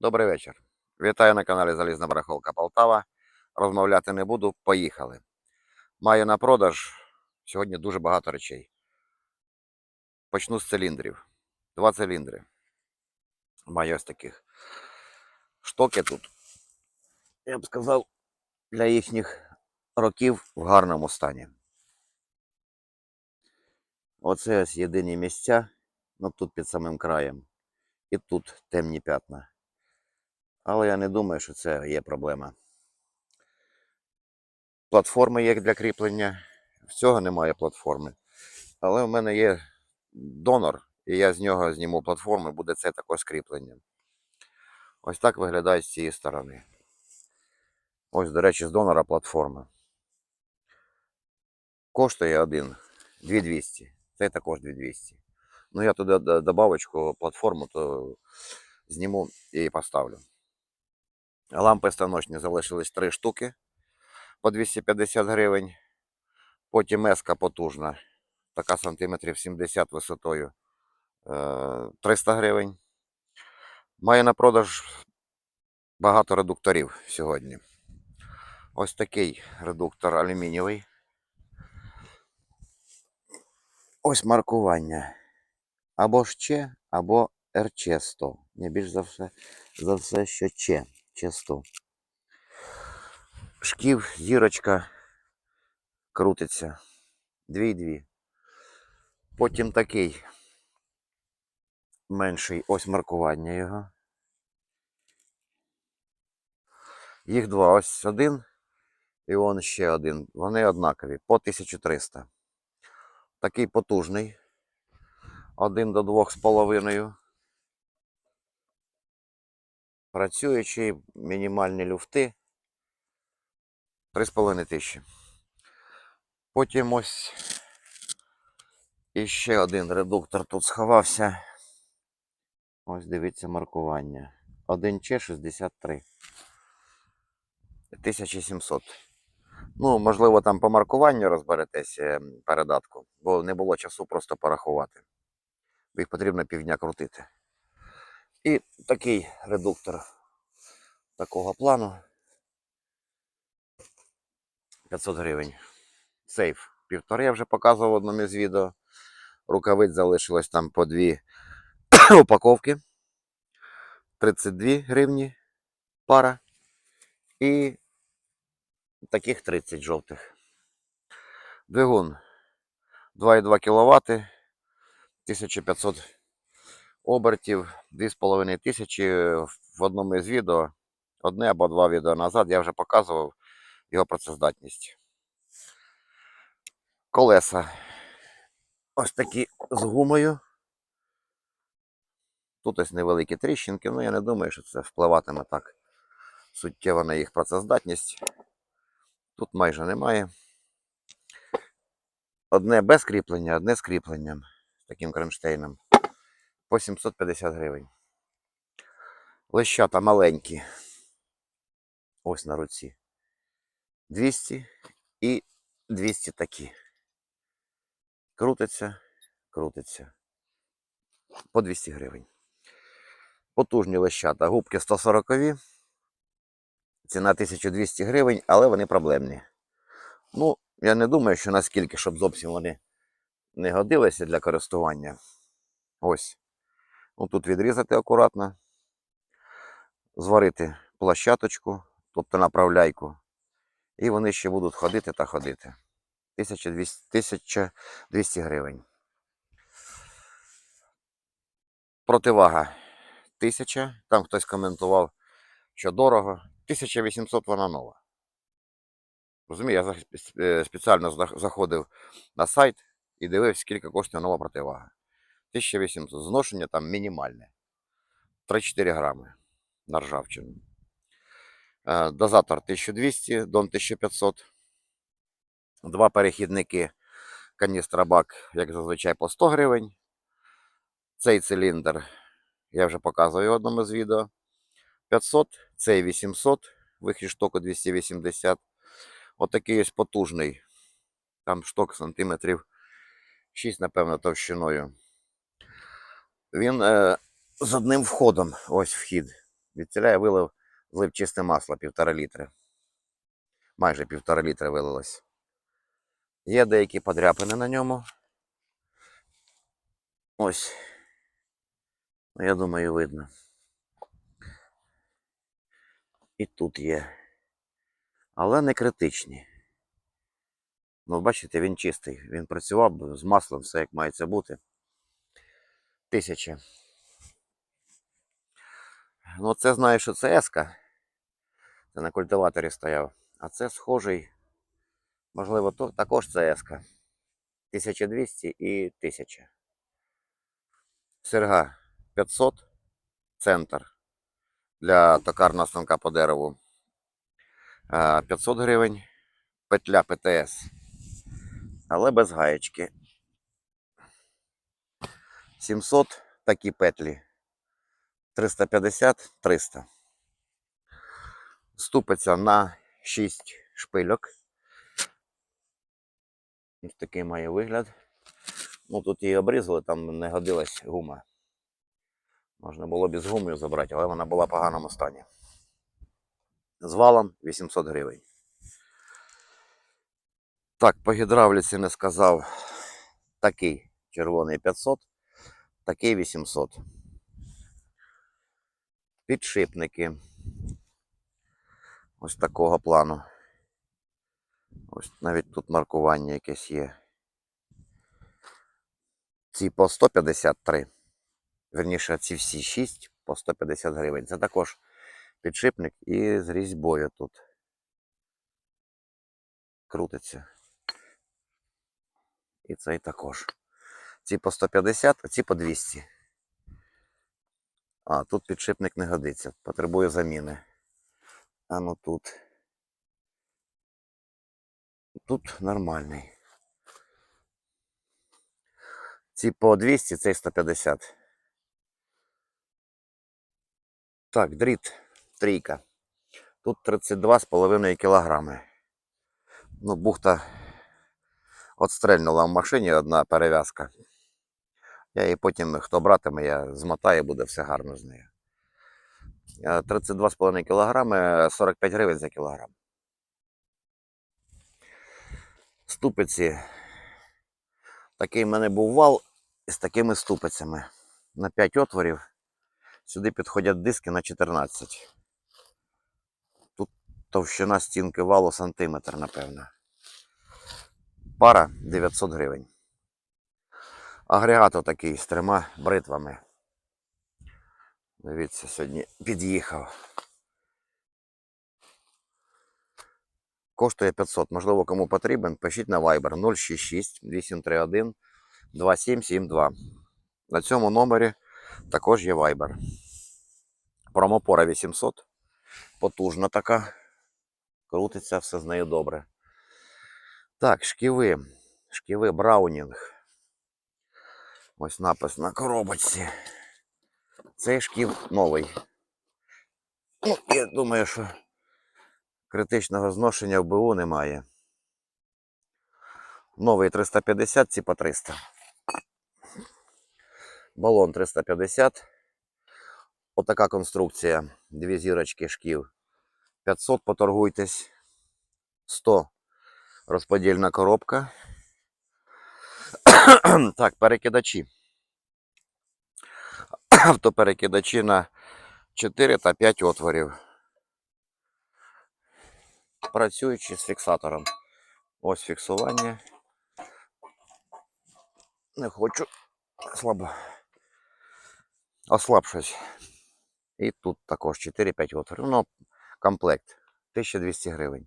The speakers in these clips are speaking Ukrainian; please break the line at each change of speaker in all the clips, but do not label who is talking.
Добрий вечір. Вітаю на каналі Залізна Барахолка Полтава. Розмовляти не буду. Поїхали. Маю на продаж сьогодні дуже багато речей. Почну з циліндрів. Два циліндри. Маю ось таких. Штоки тут, я б сказав, для їхніх років в гарному стані. Оце ось єдині місця, ну тут під самим краєм. І тут темні п'ятна. Але я не думаю, що це є проблема. Платформи є для кріплення. В цього немає платформи. Але в мене є донор, і я з нього зніму платформу, буде це також кріплення. Ось так виглядає з цієї сторони. Ось, до речі, з донора платформа. Коштує один 2200. Це також 2200. Ну, я туди добавочку платформу, то зніму і поставлю. Лампи станочні залишились 3 штуки по 250 гривень. Потім еска потужна, така сантиметрів 70 висотою е, 300 гривень. Маю на продаж багато редукторів сьогодні. Ось такий редуктор алюмінієвий. Ось маркування. Або Ч, або РЧ100. Не більш за все, за все, що Ч. Ч100. Шків, зірочка крутиться. Дві-дві. Потім такий менший ось маркування його. Їх два. Ось один і он ще один. Вони однакові по 1300. Такий потужний. Один до двох з половиною. Працюючий, мінімальні люфти. 3,5 тисячі. Потім ось іще один редуктор тут сховався. Ось дивіться маркування. 1Ч63. 1700. Ну, можливо, там по маркуванню розберетесь е, передатку, бо не було часу просто порахувати. Їх потрібно півдня крутити. І такий редуктор такого плану. 500 гривень. Сейф. Півтори я вже показував в одному із відео. Рукавиць залишилось там по дві упаковки. 32 гривні пара. І таких 30 жовтих. Двигун 2,2 кВт, 1500 обертів, 2500 в одному із відео. Одне або два відео назад я вже показував його працездатність. Колеса. Ось такі з гумою. Тут ось невеликі тріщинки, ну я не думаю, що це впливатиме так суттєво на їх працездатність. Тут майже немає. Одне без кріплення, одне з кріпленням. Таким кронштейном. По 750 гривень. Лещата маленькі. Ось на руці. 200 і 200 такі. Крутиться, крутиться. По 200 гривень. Потужні лещата. Губки 140 Ціна 1200 гривень, але вони проблемні. Ну, я не думаю, що наскільки, щоб зовсім вони не годилися для користування. Ось. Ну, тут відрізати акуратно, зварити площадочку, тобто направляйку. І вони ще будуть ходити та ходити. 1200, 1200 гривень. Противага 1000. Там хтось коментував, що дорого. 1800 вона нова. Розумію, я е, спеціально заходив на сайт і дивився, скільки коштує нова противага. 1800. Зношення там мінімальне. 3-4 грами на ржавчину. Е, Дозатор 1200, дон 1500. Два перехідники каністра бак, як зазвичай, по 100 гривень. Цей циліндр, я вже показував в одному з відео. 500, цей 800, вихід штоку 280. Отакий ось потужний. Там шток сантиметрів 6, напевно, товщиною. Він е, з одним входом, ось вхід. Від ціля я вилив, злив чисте масло півтора літри. Майже півтора літри вилилось. Є деякі подряпини на ньому. Ось. Ну, я думаю, видно. І тут є. Але не критичні. Ну, бачите, він чистий. Він працював з маслом, все як мається бути. Тисяча. Ну, це знаю, що це еска. Це на культиваторі стояв. А це схожий. Можливо, то також це еска. 1200 і 1000. Серга 500. Центр для токарного станка по дереву. 500 гривень. Петля ПТС. Але без гаєчки. 700 такі петлі. 350 300. Ступиться на 6 шпильок. Ось такий має вигляд. Ну тут її обрізали, там не годилась гума. Можна було б із гумою забрати, але вона була в поганому стані. З валом 800 гривень. Так, по гідравліці не сказав. Такий червоний 500, такий 800. Підшипники. Ось такого плану. Ось навіть тут маркування якесь є. Ці по 153. Верніше, ці всі 6 по 150 гривень. Це також підшипник і з різьбою тут. Крутиться. І цей також. Ці по 150, а ці по 200. А, тут підшипник не годиться, потребує заміни. А ну тут. Тут нормальний. Ці по 200, цей 150. Так, дріт, трійка. Тут 32,5 кілограми. Ну, бухта отстрельнула в машині одна перев'язка. Я її потім, хто братиме, я змотаю, буде все гарно з нею. Е, 32,5 кілограми, 45 гривень за кілограм. Ступиці. Такий в мене був вал із такими ступицями. На 5 отворів. Сюди підходять диски на 14. Тут товщина стінки валу сантиметр, напевно. Пара 900 гривень. Агрегат отакий з трьома бритвами. Дивіться, сьогодні під'їхав. Коштує 500. Можливо, кому потрібен, пишіть на Viber 066 831 2772. На цьому номері також є Viber. Промопора 800. Потужна така. Крутиться, все з нею добре. Так, шківи. Шківи Браунінг. Ось напис на коробочці. Цей шків новий. Ну, я думаю, що критичного зношення в БУ немає. Новий 350, ці по 300. Балон 350. Отака конструкція. Дві зірочки шків. 500 поторгуйтесь. 100 розподільна коробка. так, перекидачі. Автоперекидачі на 4 та 5 отворів. Працюючи з фіксатором. Ось фіксування. Не хочу слабо. Ослаб. І тут також 4-5 отворів. Ну, комплект 1200 гривень.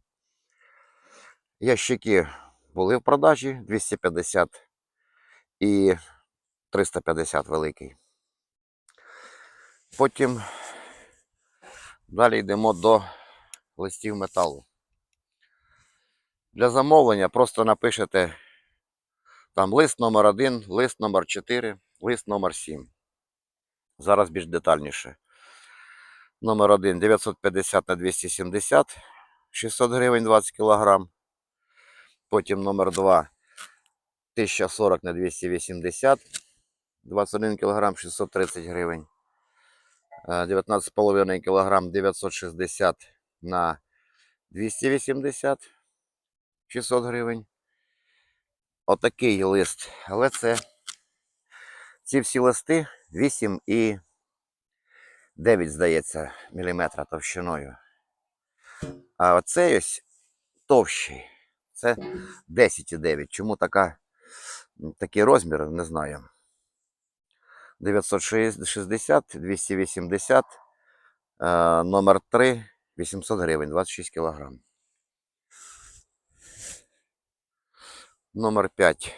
Ящики були в продажі 250 і 350 великий. Потім далі йдемо до листів металу. Для замовлення просто напишете там лист номер 1, лист номер 4, лист номер 7. Зараз більш детальніше. Номер 1 950 на 270 600 гривень 20 кілограм. Потім номер 2 1040 на 280 21 кг 630 гривень. Е, 19,5 кг 960 на 280 600 гривень. Отакий лист. Але це ці всі листи 8 і 9, здається, міліметра товщиною. А оцей ось товщий. Це 10,9. Чому така, такий розмір, не знаю. 960, 280, е, номер 3, 800 гривень, 26 кілограм. Номер 5,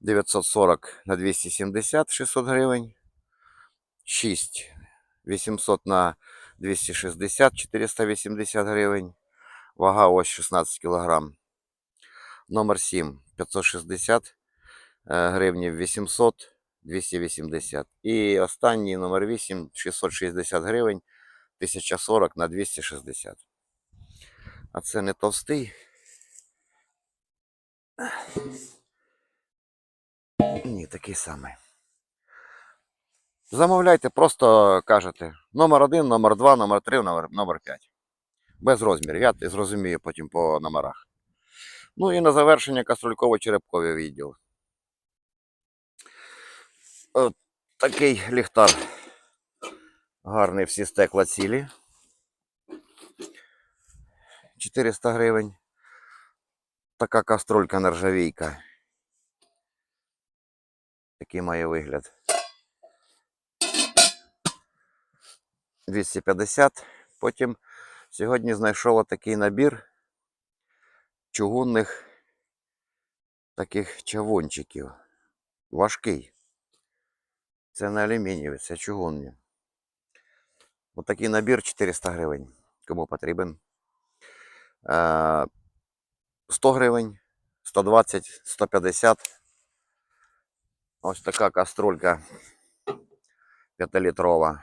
940 на 270, 600 гривень. 6, 800 на 260, 480 гривень. Вага ось 16 кілограм. Номер 7, 560 е, гривнів, 800, 280. І останній номер 8, 660 гривень, 1040 на 260. А це не товстий. Ні, такий самий. Замовляйте, просто кажете номер 1, номер 2, номер 3, номер, номер 5. Без розмірів. Я зрозумію потім по номерах. Ну і на завершення каструльково-черепковий відділ. От такий ліхтар. Гарний всі стекла цілі. 400 гривень. Така каструлька нержавійка. Такий має вигляд. 250. Потім сьогодні знайшов такий набір чугунних таких чавунчиків. Важкий. Це не алюмінієвий, це чугунні. Отакий набір 400 гривень. Кому потрібен. Е, 100 гривень, 120, 150. Ось така каструлька 5-літрова.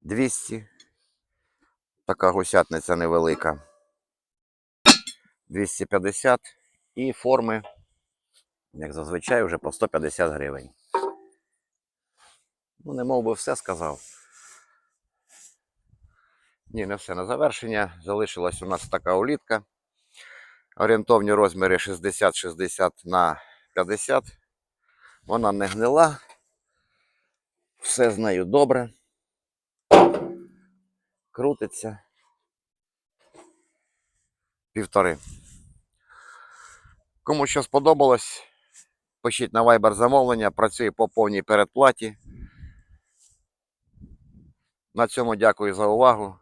200. Така гусятниця невелика. 250. І форми, як зазвичай, вже по 150 гривень. Ну, не мов би все сказав. Ні, не все на завершення. Залишилась у нас така улітка. Орієнтовні розміри 60-60 на 50. Вона не гнила. Все з нею добре. Крутиться. Півтори. Кому що сподобалось, пишіть на Viber замовлення, працює по повній передплаті. На цьому дякую за увагу.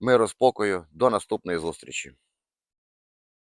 Миру, спокою, до наступної зустрічі.